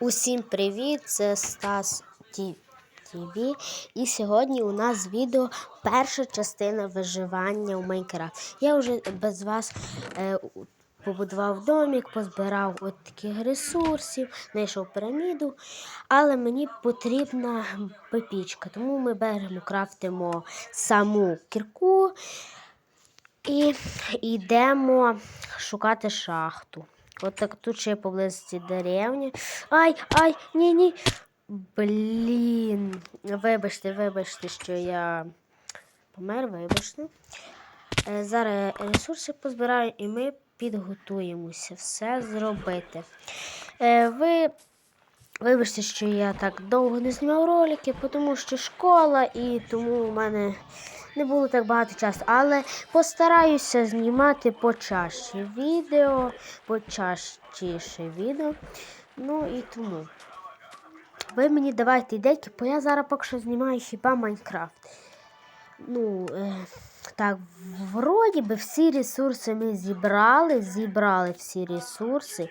Усім привіт! Це Стас ТВ. І сьогодні у нас відео перша частина виживання у Майнкрафт. Я вже без вас е, побудував домик, позбирав от таких ресурсів, знайшов піраміду, але мені потрібна пепічка, тому ми беремо, крафтимо саму кірку і йдемо шукати шахту. От так тут ще поблизості деревні. Ай, ай, ні, ні. Блін. Вибачте, вибачте, що я помер, вибачте. Е, Зараз ресурси позбираю і ми підготуємося все зробити. Е, Ви Вибачте, що я так довго не знімав ролики, тому що школа і тому у мене не було так багато часу. Але постараюся знімати почаще відео, почастіше відео. Ну і тому. Ви мені давайте ідейки, бо я зараз поки що знімаю хіба Майнкрафт. Ну, е, так, вроді би всі ресурси ми зібрали, зібрали всі ресурси.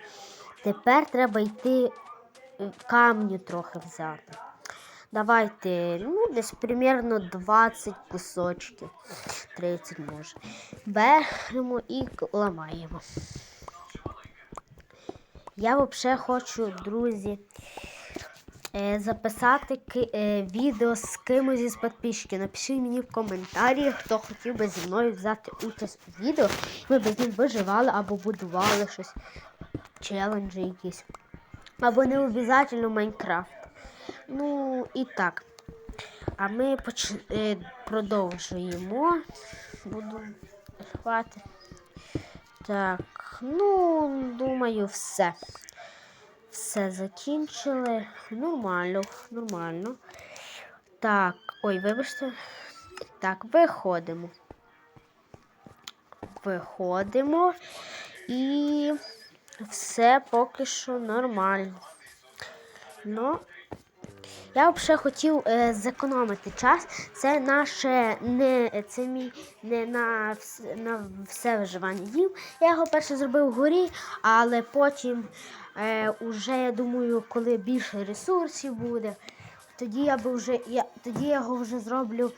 Тепер треба йти е, камню трохи взяти. Давайте, ну, десь примерно 20 кусочків. 30 може. Беремо і ламаємо. Я взагалі хочу, друзі, е, записати е, відео з кимось із підписчиків. Напишіть мені в коментарі, хто хотів би зі мною взяти участь у відео. Ми б з ним виживали або будували щось, челенджі якісь. Або не обов'язково Майнкрафт. Ну і так. А ми поч... е, продовжуємо. Буду хвати. Так, ну, думаю, все. Все закінчили. Нормально, нормально. Так, ой, вибачте. Так, виходимо. Виходимо. І все поки що нормально. Ну, я взагалі хотів е, зекономити час. Це наше не це мій не на, на все виживання дім. Я його перше зробив вгорі, але потім е, уже, я думаю, коли більше ресурсів буде, тоді я би вже я, тоді я його вже зроблю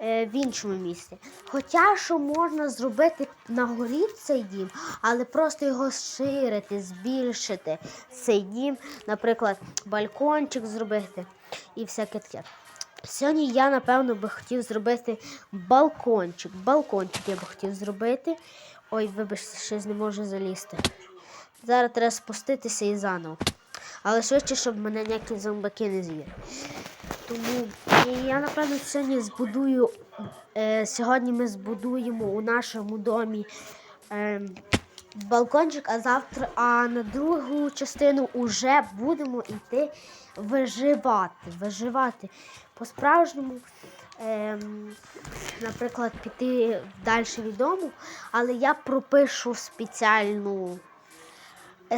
в іншому місці. Хоча що можна зробити на горі цей дім, але просто його розширити, збільшити цей дім, наприклад, балкончик зробити і всяке таке. Сьогодні я, напевно, би хотів зробити балкончик. Балкончик я би хотів зробити. Ой, вибачте, щось не можу залізти. Зараз треба спуститися і заново. Але швидше, щоб мене ніякі зомбаки не з'їли. Тому я напевно сьогодні збудую. Е, сьогодні ми збудуємо у нашому домі е, балкончик, а завтра, а на другу частину вже будемо йти виживати. Виживати по-справжньому. Ем, наприклад, піти далі від дому, але я пропишу спеціальну е,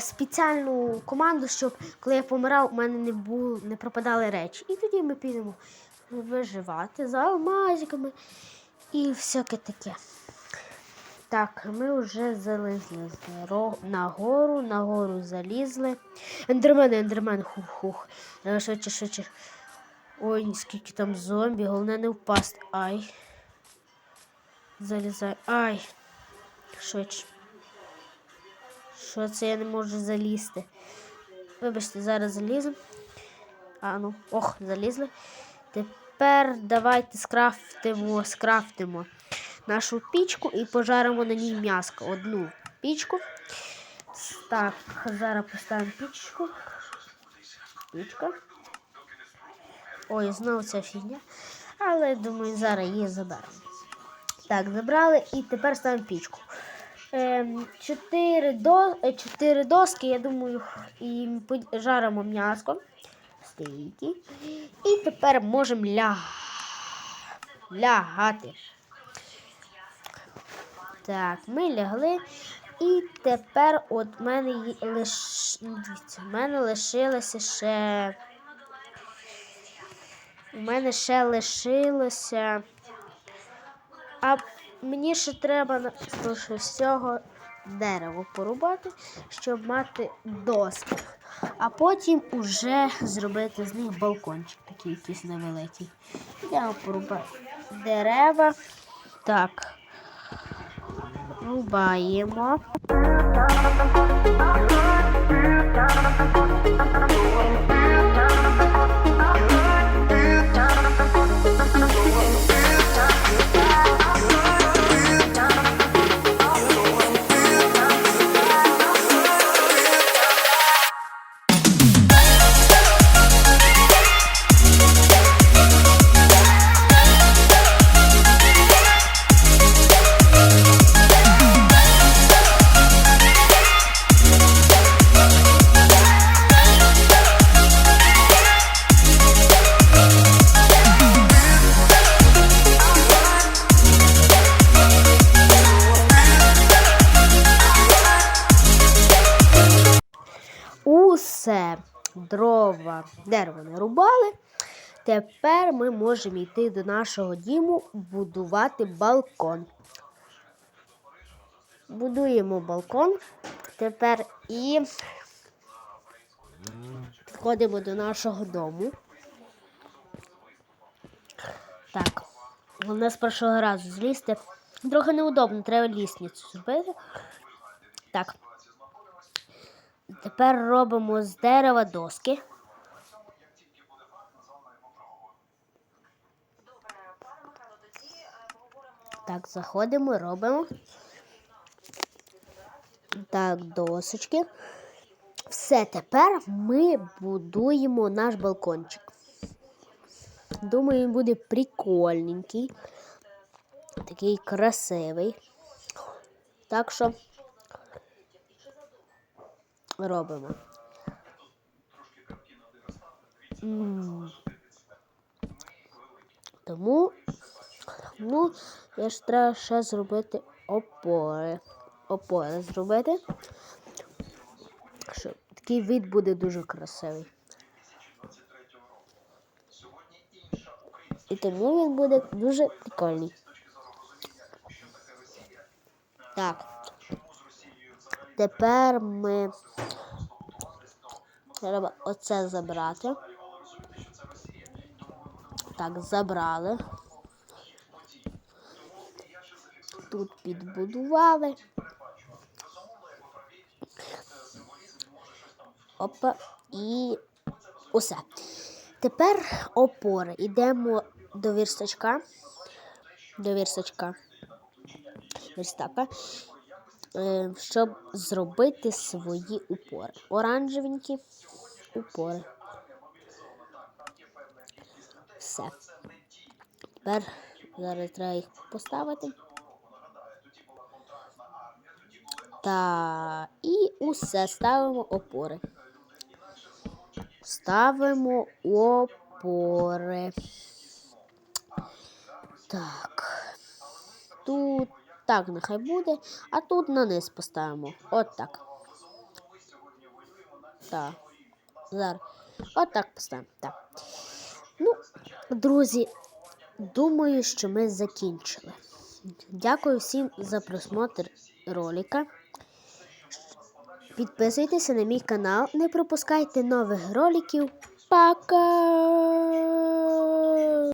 спеціальну команду, щоб коли я помирав, у мене не було, не пропадали речі. І тоді ми підемо виживати за алмазиками і всяке таке. Так, ми вже залізли з ро- на гору, на гору залізли. Ендермен, ендермен, хух-хух. Швидше, швидше. Ой, скільки там зомбі, головне не впасти. Ай. Залізай. Ай. Швидше. Що це я не можу залізти? Вибачте, зараз заліземо. А ну, ох, залізли. Тепер давайте скрафтимо, скрафтимо нашу пічку і пожаримо на ній м'яско. Одну пічку. Так, зараз поставимо пічку. Пічка. Ой, знову ця фігня. Але думаю, зараз її заберемо. Так, забрали і тепер ставимо пічку. Ем, чотири, до, е, чотири доски, я думаю, і жаримо м'яско. Стейки. І тепер можемо ля... лягати. Так, ми лягли. І тепер от в мене лиш... дивіться, в мене лишилося ще. У мене ще лишилося. А мені ще треба з всього дерево порубати, щоб мати доски. А потім уже зробити з них балкончик, такий якийсь невеликий. Я порубаю дерева. Так. Рубаємо. Дрова, дерево не рубали. Тепер ми можемо йти до нашого діму будувати балкон. Будуємо балкон. Тепер і входимо до нашого дому. Так, головне з першого разу злізти. Трохи неудобно, треба лісницю зробити. Так. Тепер робимо з дерева доски. Так, заходимо, робимо. Так, досочки. Все, тепер ми будуємо наш балкончик. Думаю, він буде прикольненький. Такий красивий. Так що робимо. Тому, ну, я ж треба ще зробити опори. Опори зробити. Що такий вид буде дуже красивий. І тому він буде дуже прикольний. Так. Тепер ми треба оце забрати. Так, забрали. Тут підбудували. Опа, і усе. Тепер опори. Йдемо до вірстачка. До вірстачка. Верстака щоб зробити свої упори. Оранжевенькі упори. Все. Тепер зараз треба їх поставити. Та і усе ставимо опори. Ставимо опори. Так. Тут так нехай буде, а тут на низ поставимо. От так. Так. Зараз. От так поставимо. Так. Ну, друзі, думаю, що ми закінчили. Дякую всім за просмотр ролика. Підписуйтеся на мій канал, не пропускайте нових роликів. Пока!